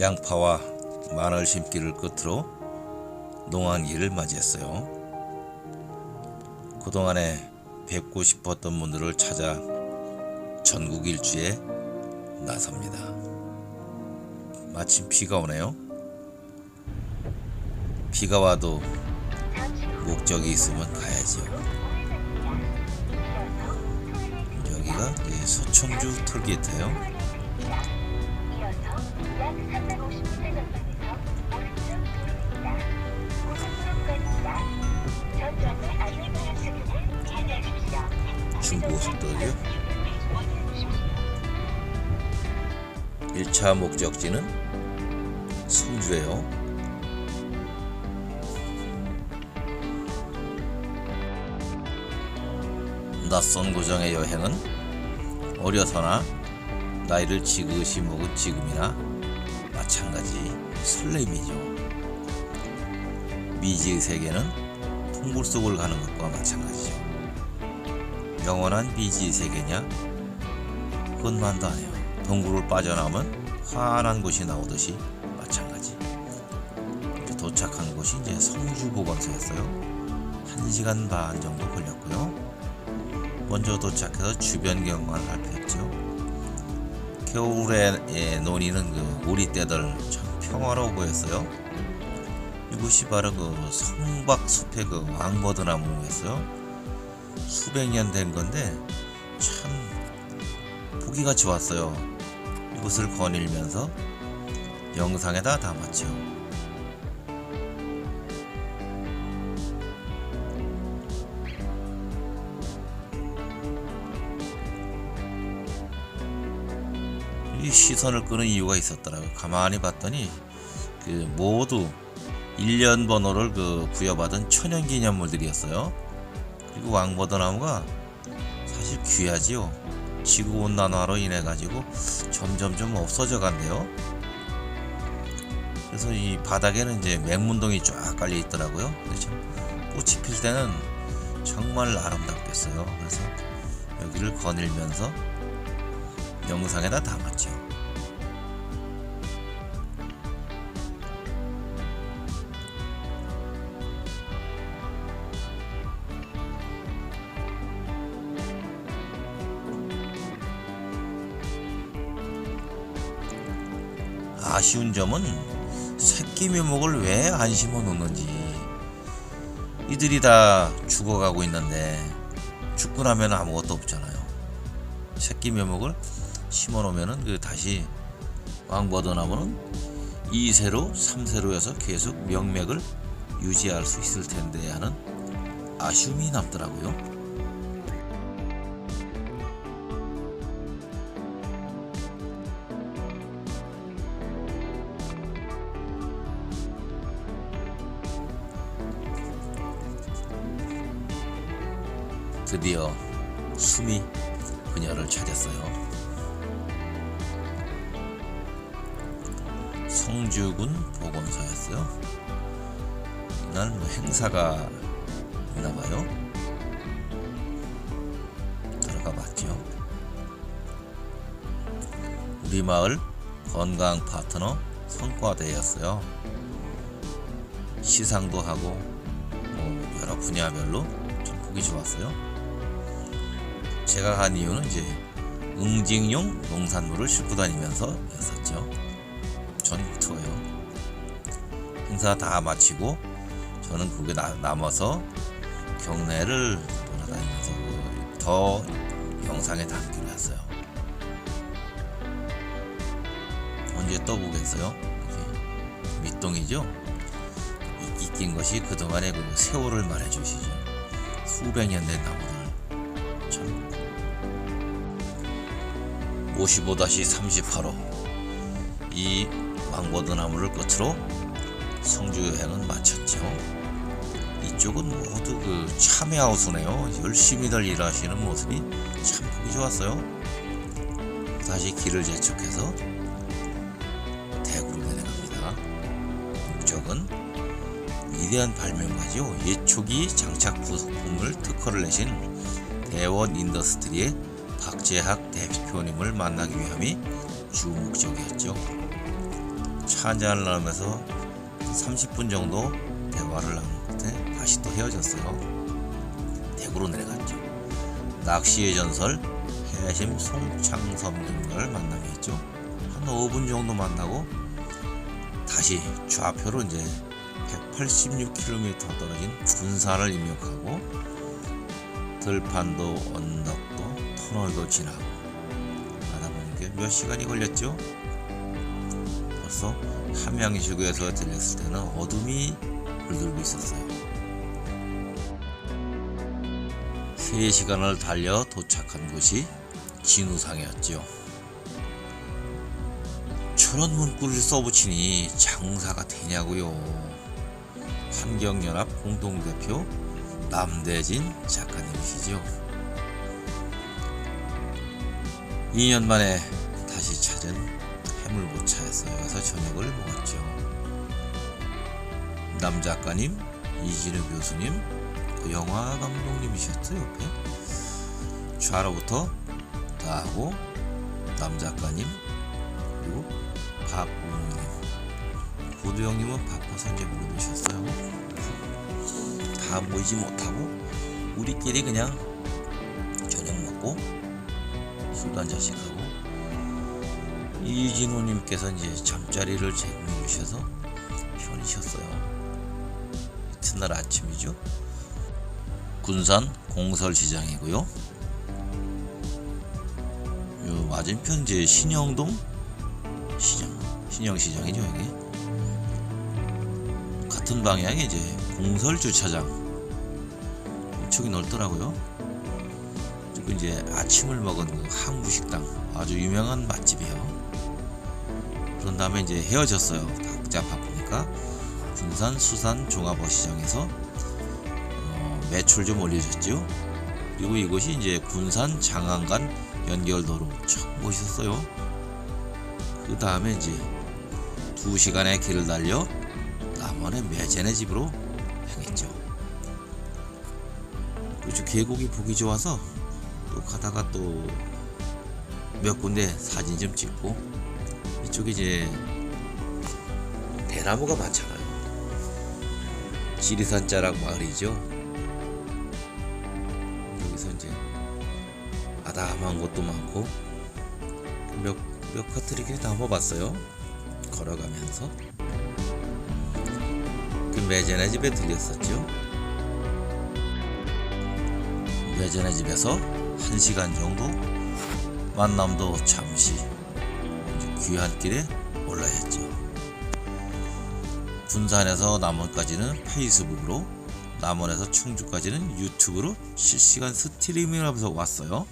양파와 마늘 심기를 끝으로 농한기를 맞이했어요. 그동안에 뵙고 싶었던 분들을 찾아 전국 일주에 나섭니다. 마침 비가 오네요. 비가 와도 목적이 있으면 가야지요. 여기가 이제 서청주 톨게이트예요. 중고속도로요. 1차 목적지는 성주예요. 낯선 고정의 여행은 어려서나 나이를 지그시 먹은 지금이나 마찬가지 설렘이죠. 미지의 세계는 동굴 속을 가는 것과 마찬가지죠. 영원한 미지의 세계냐? 그것만도 아니에요. 동굴을 빠져나오면 환한 곳이 나오듯이 마찬가지. 이제 도착한 곳이 이제 성주보건소였어요. 1시간 반 정도 걸렸고요. 먼저 도착해서 주변 경관을 살폈죠. 겨울에 예, 논이는 그 오리떼들 참 평화로워 보였어요. 이곳이 바로 그 성박숲의 그 왕버드나무였어요. 수백 년 된 건데 참 보기가 좋았어요. 이곳을 거닐면서 영상에다 담았죠. 이 시선을 끄는 이유가 있었더라고요. 가만히 봤더니 그 모두 1년 번호를 그 부여받은 천연 기념물들이었어요. 그리고 왕버드나무가 사실 귀하지요. 지구 온난화로 인해 가지고 점점 좀 없어져 간대요. 그래서 이 바닥에는 이제 맹문동이 쫙 깔려 있더라고요. 근데 참 꽃이 필 때는 정말 아름답겠어요. 그래서 여기를 거닐면서 영상에다 담았죠. 아쉬운 점은 새끼 묘목을 왜 안 심어 놓는지 이들이 다 죽어가고 있는데 죽고 나면 아무것도 없잖아요. 새끼 묘목을 심어 놓으면은 그 다시 왕버드나무는 2세로 3세로에서 계속 명맥을 유지할 수 있을 텐데 하는 아쉬움이 남더라고요. 드디어 숨이 그녀를 찾았어요. 성주군 보건소였어요. 이날 뭐 행사가 있나 봐요. 들어가 봤죠. 우리 마을 건강 파트너 성과대회였어요. 시상도 하고 뭐 여러 분야별로 좀 보기 좋았어요. 제가 간 이유는 이제 응징용 농산물을 싣고 다니면서였었죠. 전국 투어요. 행사 다 마치고 저는 그게 나, 남아서 경내를 돌아다니면서 그더 영상에 담기로 했어요. 언제 떠보겠어요? 밑동이죠? 이- 이낀 것이 그동안의 그 세월을 말해주시죠. 수백 년 된 나무들. 참 55-38호 이 왕보드 나무를 끝으로 성주 여행은 마쳤죠. 이쪽은 모두 그 참여하우스네요. 열심히들 일하시는 모습이 참 보기 좋았어요. 다시 길을 재촉해서 대구로 내려갑니다. 목적은 위대한 발명가죠. 예초기 장착 부품을 특허를 내신 대원 인더스트리의 박재학 대표님을 만나기 위함이 주 목적이었죠. 차 한잔을 나누면서 30분 정도 대화를 끝에 다시 또 헤어졌어요. 대구로 내려갔죠. 낚시의 전설 해심 송창섬 등을 만남이었죠. 한 5분 정도 만나고 다시 좌표로 이제 186km 떨어진 군산을 입력하고 들판도 언덕도 터널도 지나고 하다 보니까 몇 시간이 걸렸죠. 벌써 함양시구에서 들렸을 때는 어둠이 물들고 있었어요. 3시간을 달려 도착한 곳이 진우상이었죠. 저런 문구를 써붙이니 장사가 되냐고요. 환경연합 공동대표 남대진 작가님이시죠. 2년 만에 다시 찾은 해물보차에서 여기서 저녁을 먹었죠. 남 작가님, 이진우 교수님, 그 영화 감독님이셨죠 옆에 좌로부터 나하고 남 작가님 그리고 박우님 고두 형님은 바빠서 이제 못 오셨어요. 다 모이지 못하고 우리끼리 그냥 저녁 먹고 술도 한 잔씩 하고 이진호님께서 이제 잠자리를 제공해 주셔서 편히 쉬었어요. 이튿날 아침이죠. 군산 공설시장이고요. 요 맞은편 이제 신영동 시장, 신영시장이죠 여기. 같은 방향에 이제 공설 주차장 엄청 넓더라고요. 그리고 이제 아침을 먹은 그 항구식당 아주 유명한 맛집이에요. 그런 다음에 이제 헤어졌어요. 각자 바쁘니까 군산 수산 종합어시장에서 어, 매출 좀 올려줬죠. 그리고 이곳이 이제 군산 장안간 연결도로 참 멋있었어요. 그 다음에 이제 두 시간의 길을 달려 남원의 매제네 집으로 향했죠. 그렇죠. 계곡이 보기 좋아서 또 가다가 또 몇 군데 사진 좀 찍고 이쪽에 이제 대나무가 많잖아요. 지리산 자락 마을이죠. 여기서 이제 아담한 곳도 많고 몇, 몇 커트를 이렇게 담아봤어요. 걸어가면서 그 매제네 집에 들렸었죠. 매제네 집에서 한 시간 정도 만남도 잠시 귀한 길에 올라야 했죠. 군산에서 남원까지는 페이스북으로 남원에서 충주까지는 유튜브로 실시간 스트리밍을 하면서 왔어요.